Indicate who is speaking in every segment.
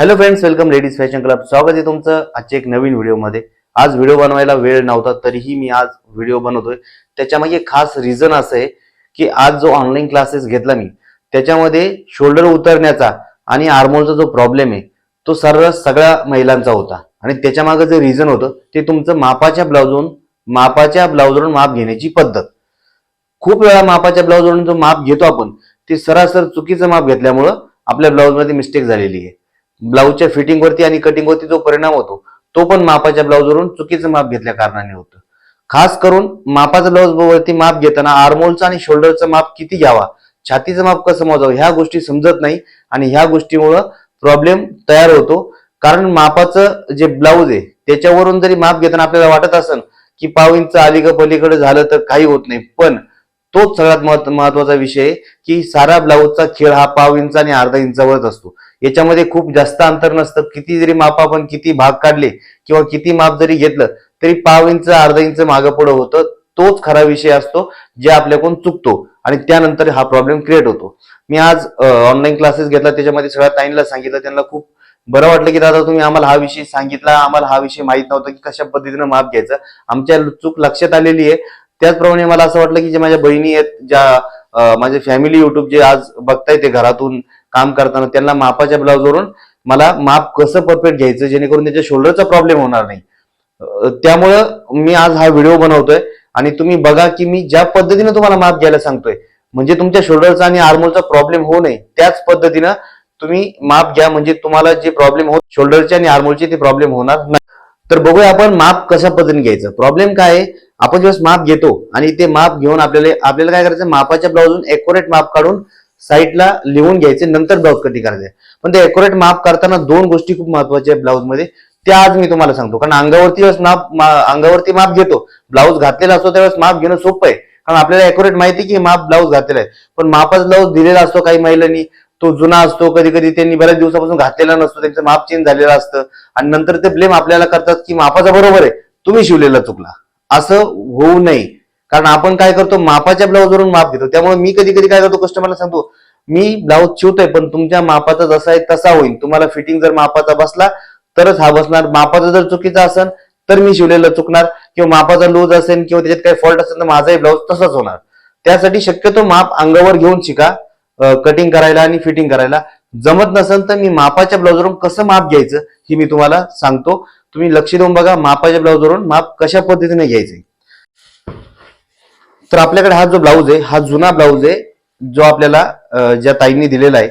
Speaker 1: Hello friends welcome ladies fashion club स्वागत आहे तुमचं आजच्या एक नवीन व्हिडिओमध्ये. आज व्हिडिओ बनवायला वेळ नव्हता तरीही मी आज व्हिडिओ बनवतोय. त्याच्यामागे खास रिझन असं आहे की आज जो ऑनलाईन क्लासेस घेतला मी त्याच्यामध्ये शोल्डर उतरण्याचा आणि आर्मोलचा जो प्रॉब्लेम आहे तो सर्व सगळ्या महिलांचा होता. आणि त्याच्यामागं जे रिझन होतं ते तुमचं मापाच्या ब्लाउजवरून मापाच्या ब्लाउजवरून माप घेण्याची पद्धत. खूप वेळा मापाच्या ब्लाउजवरून जो माप घेतो आपण ते सरासर चुकीचं माप घेतल्यामुळं आपल्या ब्लाउजमध्ये मिस्टेक झालेली आहे. ब्लाऊजच्या फिटिंगवरती आणि कटिंगवरती जो परिणाम होतो तो पण मापाच्या ब्लाऊजवरून चुकीचं माप घेतल्या कारणाने होतं. खास करून मापाचं ब्लाऊज वरती माप घेताना आर्मोलचं आणि शोल्डरचं माप किती घ्यावा छातीचं माप कसं मोजावं ह्या गोष्टी समजत नाही आणि ह्या गोष्टीमुळं प्रॉब्लेम तयार होतो. कारण मापाचं जे ब्लाऊज आहे त्याच्यावरून जरी माप घेताना आपल्याला वाटत असेल की पाव इंच अलीकडे पलीकडे झालं तर काही होत नाही. पण तोच सगळ्यात महत्- महत्त्वाचा विषय आहे की सारा ब्लाऊजचा खेळ हा पाव इंच आणि अर्धा इंचावरच असतो. याच्यामध्ये खूप जास्त अंतर नसतं. किती जरी माप आपण किती भाग काढले किंवा किती माप जरी घेतलं तरी पाव इंच अर्धा इंच मागं पुढं होतं. तोच खरा विषय असतो जे आपल्याकडून चुकतो आणि त्यानंतर हा प्रॉब्लेम क्रिएट होतो. मी आज ऑनलाईन क्लासेस घेतला. त्याच्यामध्ये सगळ्या ताईंना सांगितलं. त्यांना खूप बरं वाटलं की दादा तुम्ही आम्हाला हा विषय सांगितला. आम्हाला हा विषय माहीत नव्हता की कशा पद्धतीनं माप घ्यायचं. आमच्या चूक लक्षात आलेली आहे. त्याचप्रमाणे मला असं वाटलं की जे माझ्या बहिणी आहेत ज्या माझे फॅमिली युट्यूब जे आज बघताय ते घरातून काम करताना त्यांना मापाच्या ब्लाऊजवरून मला माप कसं परफेक्ट घ्यायचं जेणेकरून त्याच्या शोल्डरचा प्रॉब्लेम होणार नाही. त्यामुळं मी आज हा व्हिडिओ बनवतोय आणि तुम्ही बघा की मी ज्या पद्धतीने तुम्हाला माप घ्यायला सांगतोय म्हणजे तुमच्या शोल्डरचा आणि आर्मोलचा प्रॉब्लेम होऊ नये त्याच पद्धतीनं तुम्ही माप घ्या म्हणजे तुम्हाला जे प्रॉब्लेम होत शोल्डरचे आणि आर्मोलचे ते प्रॉब्लेम होणार नाही. तर बघूया आपण माप कशा पद्धतीने घ्यायचं. प्रॉब्लेम काय आहे? आपण जेव्हा माप घेतो आणि ते माप घेऊन आपल्याला आपल्याला काय करायचं? मापाच्या ब्लाऊजून एक्युरेट माप काढून साईडला लिहून घ्यायचे नंतर ब्लाऊज कटिंग करायचे. पण ते अॅक्युरेट माप करताना दोन गोष्टी खूप महत्त्वाच्या आहेत ब्लाऊजमध्ये. त्या आज मी तुम्हाला सांगतो. कारण अंगावरती वेळेस माप अंगावरती माप घेतो. ब्लाऊज घातलेला असतो त्यावेळेस माप घेणं सोपं आहे. कारण आपल्याला अॅक्युरेट माहिती की माप ब्लाऊज घातलेला आहे. पण मापाचा ब्लाऊज दिलेला असतो काही महिलांनी. तो जुना असतो कधी कधी त्यांनी बऱ्याच दिवसापासून घातलेला नसतो. त्यांचं माप चेंज झालेलं असतं. आणि नंतर ते ब्लेम आपल्याला करतात की मापाचा बरोबर आहे. तुम्ही शिवलेला चुकला. असं होऊ नये. कारण आपण काय करतो मापाच्या ब्लाऊजवरून माप घेतो. त्यामुळे मी कधी कधी काय करतो कस्टमरला सांगतो मी ब्लाऊज शिवतोय पण तुमच्या मापाचा जसा आहे तसा होईल. तुम्हाला फिटिंग जर मापाचा बसला तरच हा बसणार. मापाचा जर चुकीचा असेल तर मी शिवलेलं चुकणार. किंवा मापाचा लूज असेल किंवा त्याच्यात काही फॉल्ट असेल तर माझाही ब्लाऊज तसाच होणार. त्यासाठी शक्यतो माप अंगावर घेऊन शिका कटिंग करायला आणि फिटिंग करायला. जमत नसेल तर मी मापाच्या ब्लाऊजवरून कसं माप घ्यायचं हे मी तुम्हाला सांगतो. तुम्ही लक्ष देऊन बघा मापाच्या ब्लाऊजवरून माप कशा पद्धतीने घ्यायचे. तर आपल्याकडे हा जो ब्लाऊज आहे हा जुना ब्लाऊज आहे जो आपल्याला ज्या ताईंनी दिलेला आहे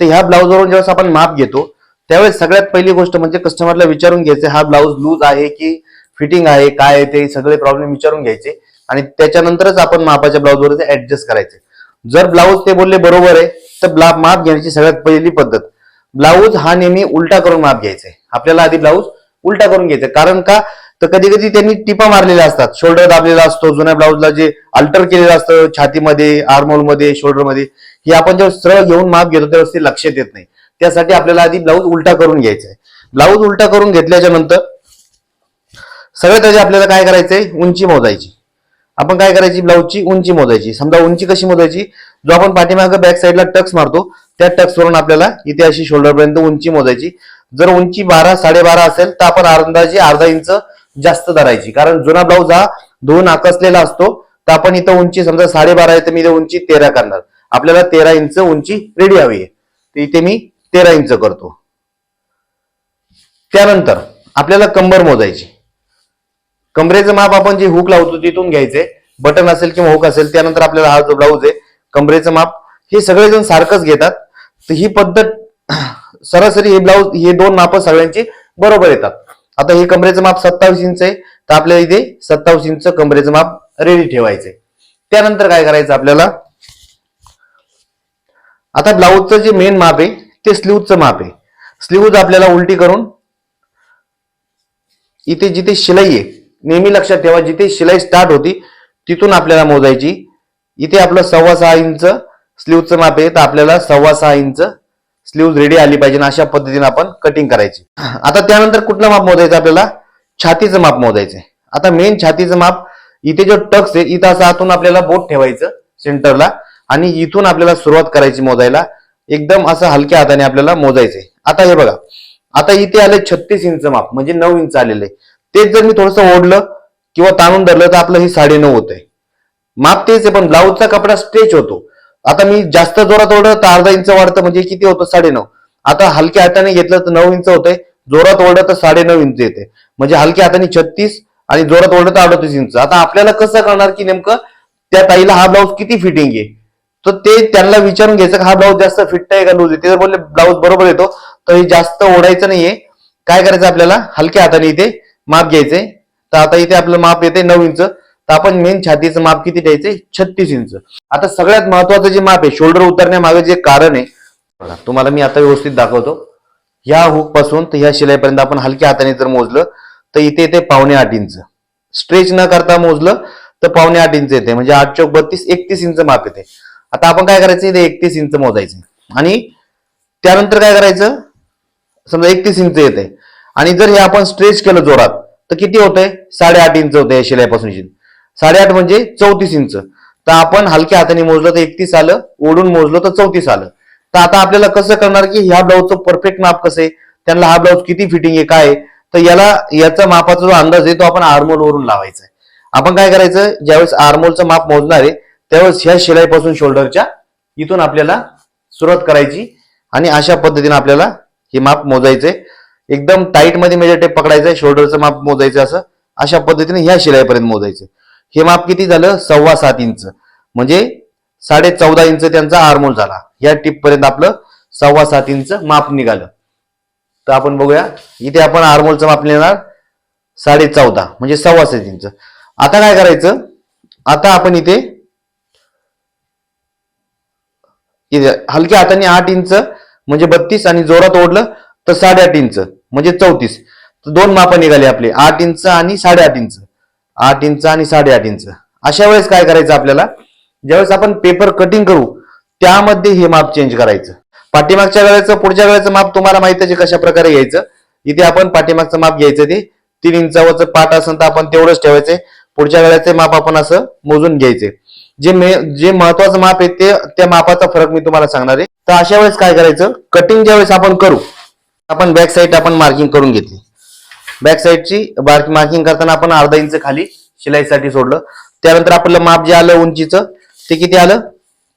Speaker 1: तर ह्या ब्लाऊजवरून ज्यावेळेस आपण माप घेतो त्यावेळेस सगळ्यात पहिली गोष्ट म्हणजे कस्टमरला विचारून घ्यायचे हा ब्लाऊज लूज आहे की फिटिंग आहे काय आहे ते सगळे प्रॉब्लेम विचारून घ्यायचे आणि त्याच्यानंतरच आपण मापाच्या ब्लाऊजवर ते ऍडजस्ट करायचे. जर ब्लाऊज ते बोलले बरोबर आहे तर ब्ला माप घेण्याची सगळ्यात पहिली पद्धत. ब्लाऊज हा नेहमी उलटा करून माप घ्यायचा. आहे आपल्याला आधी ब्लाऊज उलटा करून घ्यायचा. कारण का? तर कधी कधी त्यांनी टिपा मारलेल्या असतात. शोल्डर दाबलेला असतो जुन्या ब्लाऊजला जे अल्टर केलेलं असतं छातीमध्ये आर्मोलमध्ये शोल्डरमध्ये हे आपण जेव्हा सरळ घेऊन माप घेतो त्यावेळेस ते लक्षात येत नाही. त्यासाठी आपल्याला आधी ब्लाऊज उलटा करून घ्यायचा आहे. ब्लाऊज उलटा करून घेतल्याच्या नंतर सगळ्यात आधी आपल्याला काय करायचंय? उंची मोजायची. आपण काय करायची? ब्लाऊजची उंची मोजायची. समजा उंची कशी मोजायची? जो आपण पाठीमागं बॅक साईडला टक्स मारतो त्या टक्स वरून आपल्याला इथे अशी शोल्डरपर्यंत उंची मोजायची. जर उंची बारा साडेबारा असेल तर आपण अंदाजे अर्धा इंच जास्त धरायची. कारण जुना ब्लाऊज हा दोन आकसलेला असतो तर आपण इथं उंची समजा साडेबारा आहे तर मी इथे उंची तेरा करणार. आपल्याला तेरा इंच उंची रेडी हवी आहे. तर इथे मी तेरा इंच करतो. त्यानंतर आपल्याला कंबर मोजायची. कमरेचं माप आपण जे हुक लावतो तिथून घ्यायचे. बटन असेल किंवा हुक असेल त्यानंतर आपल्याला हा जो ब्लाऊज आहे कमरेचं माप हे सगळेजण सारखंच घेतात. तर ही पद्धत सरासरी हे ब्लाऊज हे दोन माप सगळ्यांची बरोबर येतात. आता हे कमरेचं माप सत्तावीस इंच आहे तर आपल्याला इथे सत्तावीस इंच कमरेचं माप रेडी ठेवायचंय. त्यानंतर काय करायचं आपल्याला? आता ब्लाऊजचं जे मेन माप आहे ते स्लीवचं माप आहे. स्लीव्ज आपल्याला उलटी करून इथे जिथे शिलाई आहे नेहमी लक्षात ठेवा जिथे शिलाई स्टार्ट होती तिथून आपल्याला मोजायची. इथे आपलं सव्वा सहा इंच स्लीवचं माप आहे तर आपल्याला सव्वा सहा इंच स्लीव्ह रेडी आली पाहिजे अशा पद्धतीने आपण कटिंग करायची. आता त्यानंतर कुठलं माप मोजायचं आपल्याला? छातीचं माप मोजायचं आता मेन छातीचं माप इथे जो टक्स आहे इथं असं आतून आपल्याला बोट ठेवायचं सेंटरला आणि इथून आपल्याला सुरुवात करायची मोजायला. एकदम असं हलक्या हाताने आपल्याला मोजायचंय. आता हे बघा. आता इथे आले छत्तीस इंच माप म्हणजे नऊ इंच आलेलं. आहे तेच जर मी थोडस ओढलं किंवा ताणून धरलं तर आपलं हे साडेनऊ होतंय. माप तेच आहे पण ब्लाऊजचा कपडा स्ट्रेच होतो. आता मी जास्त जोरात ओढलं तर अर्धा इंच वाढतं म्हणजे किती होतं? साडेनऊ. आता हलक्या हाताने घेतलं तर नऊ इंच होतंय जोरात ओढलं तर साडेनऊ इंच येते. म्हणजे हलक्या हाताने छत्तीस आणि जोरात ओढलं तर अडतीस इंच. आता आपल्याला कसं करणार की नेमकं त्या ताईला हा ब्लाऊज किती फिटिंग आहे? तर ते त्यांना विचारून घ्यायचं हा ब्लाऊज जास्त फिट आहे का लूज आहे? ते जर बोलले ब्लाऊज बरोबर येतो. तर हे जास्त ओढायचं नाहीये. काय करायचं आपल्याला? हलक्या हाताने इथे माप घ्यायचंय. तर आता इथे आपलं माप येते नऊ इंच. तर आपण मेन छातीचं माप किती द्यायचंय? छत्तीस इंच. आता सगळ्यात महत्वाचं जे माप आहे शोल्डर उतरण्यामागे जे कारण आहे तुम्हाला मी आता व्यवस्थित दाखवतो. ह्या हुकपासून तर ह्या शिलाईपर्यंत आपण हलक्या हाताने जर मोजलं तर इथे येते पावणे आठ इंच. स्ट्रेच न करता मोजलं तर पावणे आठ इंच येते. म्हणजे आठ चौक बत्तीस एकतीस इंच माप येते. आता आपण काय करायचं? इथे एकतीस इंच मोजायचं. आणि त्यानंतर काय करायचं? समजा एकतीस इंच येते. आणि जर हे आपण स्ट्रेच केलं जोरात तर किती होतंय? साडेआठ इंच होते शिलाईपासून साडेआठ म्हणजे चौतीस इंच. तर आपण हलक्या हाताने मोजलं तर एकतीस आलं ओढून मोजलं तर चौतीस आलं. तर आता आपल्याला कसं करणार की ह्या ब्लाऊजचं परफेक्ट माप कसं आहे? त्यांना हा ब्लाऊज किती फिटिंग आहे काय आहे? तर याला याचा मापाचा जो अंदाज आहे तो आपण आर्मोल वरून लावायचा आहे. आपण काय करायचं? ज्यावेळेस आर्मोलचं माप मोजणार आहे त्यावेळेस ह्या शिलाईपासून शोल्डरच्या इथून आपल्याला सुरुवात करायची आणि अशा पद्धतीने आपल्याला हे माप मोजायचंय. एकदम टाईटमध्ये मेजर टेप पकडायचंय शोल्डरचं माप मोजायचं असं अशा पद्धतीने ह्या शिलाईपर्यंत मोजायचं हे माप किती झालं? सव्वा सात इंच. म्हणजे साडे चौदा इंच त्यांचा आरमोल झाला. या टिप पर्यंत आपलं सव्वा सात इंच माप निघालं. तर आपण बघूया. इथे आपण आरमोलचं माप लिहिणार. साडे चौदा म्हणजे सव्वा सात इंच. आता काय करायचं? आता आपण इथे इथे हलक्या हाताने आठ इंच म्हणजे बत्तीस आणि जोरात ओढलं तर साडेआठ इंच म्हणजे चौतीस. तर दोन मापं निघाली आपले. आठ इंच आणि साडेआठ इंच. आठ इंच आणि साडेआठ इंच. अशा वेळेस काय करायचं आपल्याला? ज्यावेळेस आपण पेपर कटिंग करू त्यामध्ये हे माप चेंज करायचं. पाठीमागच्या वेळेचं पुढच्या वेळेचं माप तुम्हाला माहीत आहे कशा प्रकारे घ्यायचं. इथे आपण पाठीमागचं माप घ्यायचं ते. तीन इंचावरचं पाठ असेल तर आपण तेवढंच ठेवायचे. पुढच्या वेळेचे माप आपण असं मोजून घ्यायचे. जे मे जे महत्वाचं माप आहे ते त्या मापाचा फरक मी तुम्हाला सांगणार आहे. तर अशा वेळेस काय करायचं? कटिंग ज्यावेळेस आपण करू आपण बॅक साईड आपण मार्किंग करून घेतली. बॅक साईडची बारकी मार्किंग करताना आपण अर्धा इंच खाली शिलाईसाठी सोडलं. त्यानंतर आपलं माप जे आलं उंचीचं ते किती आलं?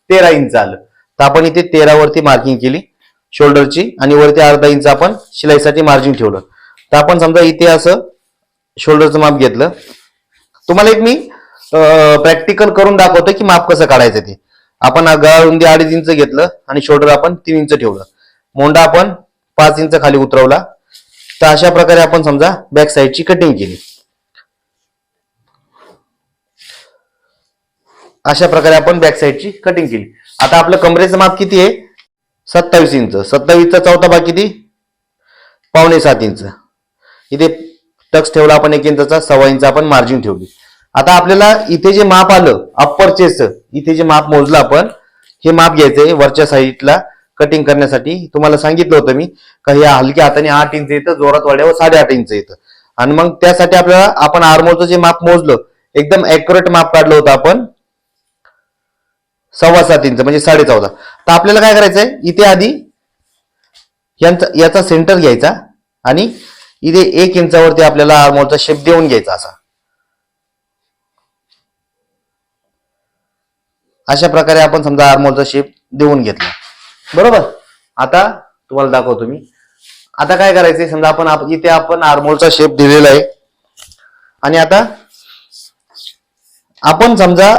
Speaker 1: तेरा इंच आलं. तर आपण इथे तेरावरती मार्किंग केली शोल्डरची आणि वरती अर्धा इंच आपण शिलाईसाठी मार्जिन ठेवलं. तर आपण समजा इथे असं शोल्डरचं माप घेतलं. तुम्हाला एक मी प्रॅक्टिकल करून दाखवतो की माप कसं काढायचं ते. आपण गळा रुंदी अडीच इंच घेतलं आणि शोल्डर आपण तीन इंच ठेवलं. मोंडा आपण पाच इंच खाली उतरवला. तर अशा प्रकारे आपण समजा बॅक साईडची कटिंग केली. अशा प्रकारे आपण बॅक साईडची कटिंग केली. आता आपलं कमरेचं माप किती आहे? सत्तावीस इंच. सत्तावीसचा चौथा भाग किती? पावणे सात इंच. इथे टक्स ठेवला आपण एक इंचचा सव्वा इंच आपण मार्जिन ठेवली. आता आपल्याला इथे जे माप आलं अप्पर चेस्ट इथे जे माप मोजलं आपण हे माप घ्यायचंय वरच्या साईडला कटिंग करण्यासाठी तुम्हाला सांगितलं होतं मी. का ह्या हलक्या हाताने आठ इंच येतं जोरात वाढल्यावर साडेआठ इंच येतं. आणि मग त्यासाठी आपल्याला आपण आर्मोलचं जे माप मोजलं एकदम अॅक्युरेट माप काढलं होतं आपण. सव्वा सात इंच म्हणजे साडे चौदा. तर आपल्याला काय करायचंय? इथे आधी यांचा याचा सेंटर घ्यायचा आणि इथे एक इंचावरती आपल्याला आर्मोलचा शेप देऊन घ्यायचा असा. अशा प्रकारे आपण समजा आर्मोलचा शेप देऊन घेतला. बरोबर? आता तुम्हाला दाखवतो मी. आता काय करायचंय? समजा आपण आप- इथे आपण आर्मोलचा शेप दिलेला आहे. आणि आता आपण समजा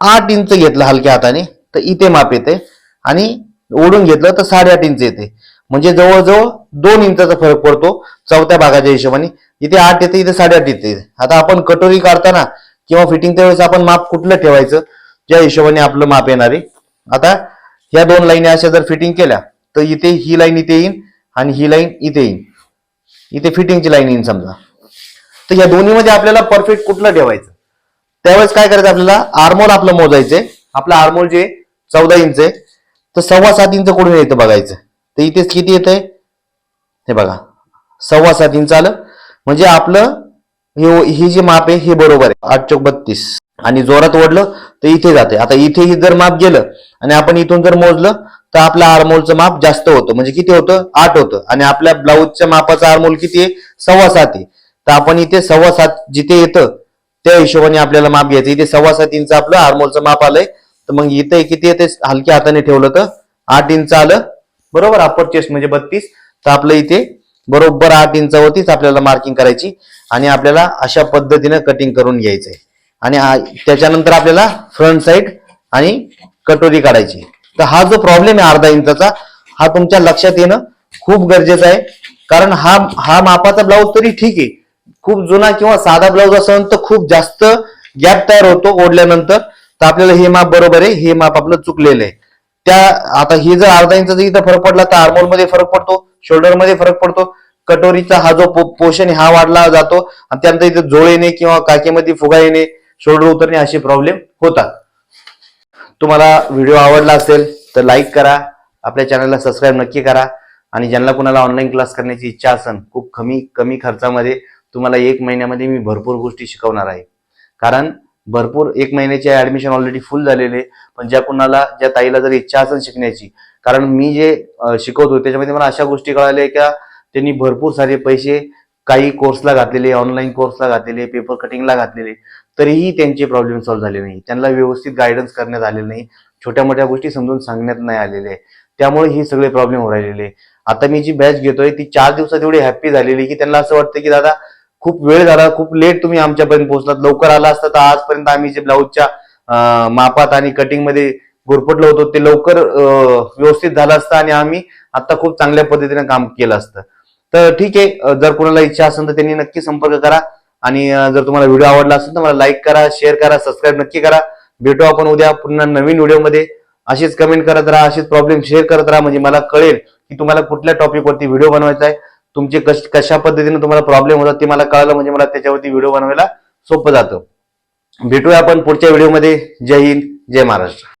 Speaker 1: आठ इंच घेतलं हलक्या हाताने तर इथे माप येते. आणि ओढून घेतलं तर साडेआठ इंच येते. म्हणजे जवळजवळ दोन इंचाचा फरक पडतो चौथ्या भागाच्या हिशोबाने. इथे आठ येते इथे साडेआठ येते. आता आपण कटोरी काढताना किंवा फिटिंगच्या वेळेस आपण माप कुठलं ठेवायचं? ज्या हिशोबाने आपलं माप येणार आहे. आता ह्या दोन लाईनी अशा जर फिटिंग केल्या तर इथे ही लाईन इथे येईन आणि ही लाईन इथे येईन. इथे फिटिंगची लाईन येईन समजा. तर या दोन्हीमध्ये आपल्याला परफेक्ट कुठलं ठेवायचं? त्यावेळेस काय करायचं आपल्याला? आर्मोल आपलं मोजायचंय आपलं आर्मोल जे चौदा इंच आहे तर सव्वा सात इंच कुठून येतं बघायचं? तर इथे किती येत हे बघा. सव्वा सात इंच आलं. म्हणजे आपलं हे ही जी माप आहे हे बरोबर आहे. आठ चौक बत्तीस. आणि जोरात ओढलं तर इथे जाते. आता इथे ही जर माप गेलं आणि आपण इथून जर मोजलं तर आपलं आरमोलचं माप जास्त होतं. म्हणजे किती होतं? आठ होतं. आणि आपल्या ब्लाऊजच्या मापाचं आरमोल किती आहे? सव्वा सात आहे. तर आपण इथे सव्वा सात जिथे येतं त्या हिशोबाने आपल्याला माप घ्यायचं. इथे सव्वा सात इंच आपलं आरमोलचं माप आलंय. तर मग इथे किती येते? हलक्या हाताने ठेवलं तर आठ इंच आलं. बरोबर? अप्पर चेस्ट म्हणजे बत्तीस. तर आपलं इथे बरोबर आठ इंचावरतीच आपल्याला मार्किंग करायची आणि आपल्याला अशा पद्धतीने कटिंग करून घ्यायचंय. आणि त्याच्यानंतर आपल्याला फ्रंट साईड आणि कटोरी काढायची. तर हा जो प्रॉब्लेम आहे अर्धा इंचाचा हा तुमच्या लक्षात येणं खूप गरजेचं आहे. कारण हा हा मापाचा ब्लाऊज तरी ठीक आहे. खूप जुना किंवा साधा ब्लाऊज असेल तर खूप जास्त गॅप तयार होतो ओढल्यानंतर. तर आपल्याला हे माप बरोबर आहे हे माप आपलं चुकलेलं आहे. त्या आता हे जर अर्धा इंचा इथं फरक पडला तर आर्मोलमध्ये फरक पडतो शोल्डरमध्ये फरक पडतो. कटोरीचा हा जो पोषण हा वाढला जातो. आणि त्यानंतर इथे जोळ येणे किंवा काकेमध्ये फुगा येणे शोल्डर उतरणे असे प्रॉब्लेम होतात. तुम्हाला व्हिडिओ आवडला असेल तर लाईक करा. आपल्या चॅनलला सबस्क्राईब नक्की करा. आणि ज्यांना कुणाला ऑनलाईन क्लास करण्याची इच्छा असेल खूप कमी कमी खर्चामध्ये तुम्हाला एक महिन्यामध्ये मी भरपूर गोष्टी शिकवणार आहे. कारण भरपूर एक महिन्याचे ऍडमिशन ऑलरेडी फुल झालेले पण ज्या कुणाला ज्या ताईला जर इच्छा असेल शिकण्याची कारण मी जे शिकवतो त्याच्यामध्ये मला अशा गोष्टी कळाल्या का त्यांनी भरपूर सारे पैसे काही कोर्सला घातलेले ऑनलाईन कोर्सला घातलेले पेपर कटिंगला घातलेले. तरीही त्यांचे प्रॉब्लेम सॉल्व्ह झाले नाही. त्यांना व्यवस्थित गायडन्स करण्यात आलेलं नाही. छोट्या मोठ्या गोष्टी समजून सांगण्यात नाही आलेले. आहे. त्यामुळे हे सगळे प्रॉब्लेम होऊ राहिलेले. आहे. आता मी जी बॅच घेतोय ती चार दिवसात एवढी हॅप्पी झालेली की त्यांना असं वाटतं की दादा खूप वेळ झाला खूप लेट तुम्ही आमच्यापर्यंत पोहोचलात. लवकर आला असता तर आजपर्यंत आम्ही जे ब्लाऊजच्या मापात आणि कटिंगमध्ये गुरपटलो होतो ते लवकर व्यवस्थित झालं असतं आणि आम्ही आता खूप चांगल्या पद्धतीने काम केलं असतं. तर ठीक आहे जर कोणाला इच्छा असेल तर त्यांनी नक्की संपर्क करा. आणि जर तुम्हाला व्हिडिओ आवडला असेल तर मला लाईक करा शेअर करा सबस्क्राईब नक्की करा. भेटू आपण उद्या पुन्हा नवीन व्हिडिओमध्ये. अशीच कमेंट करत राहा असेच प्रॉब्लेम शेअर करत राहा. म्हणजे मला कळेल की तुम्हाला कुठल्या टॉपिकवरती व्हिडिओ बनवायचा आहे. तुमचे कश कशा पद्धतीने तुम्हाला प्रॉब्लेम होतात ते मला कळलं. म्हणजे मला त्याच्यावरती व्हिडिओ बनवायला सोपं जातं. भेटूया आपण पुढच्या व्हिडिओमध्ये. जय हिंद जय महाराष्ट्र.